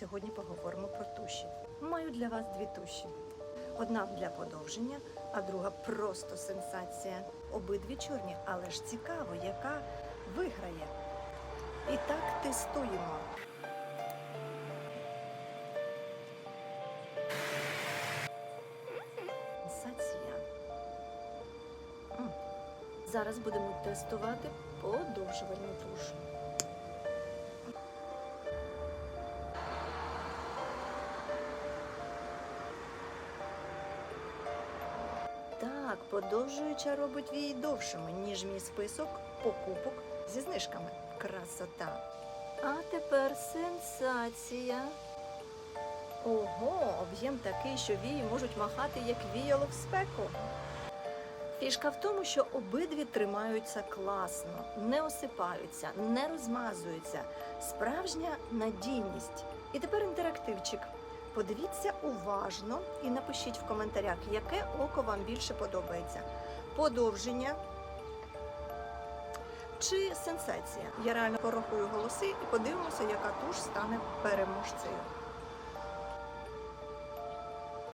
Сьогодні поговоримо про туші. Маю для вас дві туші. Одна для подовження, а друга просто сенсація. Обидві чорні, але ж цікаво, яка виграє. І так тестуємо. Сенсація. Зараз будемо тестувати подовжувальну туш. Так, подовжуюча робить вії довшими, ніж мій список покупок зі знижками. Красота. А тепер сенсація. Ого, об'єм такий, що вії можуть махати, як віяло в спеку. Фішка в тому, що обидві тримаються класно, не осипаються, не розмазуються. Справжня надійність. І тепер інтерактивчик. Подивіться уважно і напишіть в коментарях, яке око вам більше подобається. Подовження чи сенсація. Я реально порахую голоси і подивимося, яка туш стане переможцею.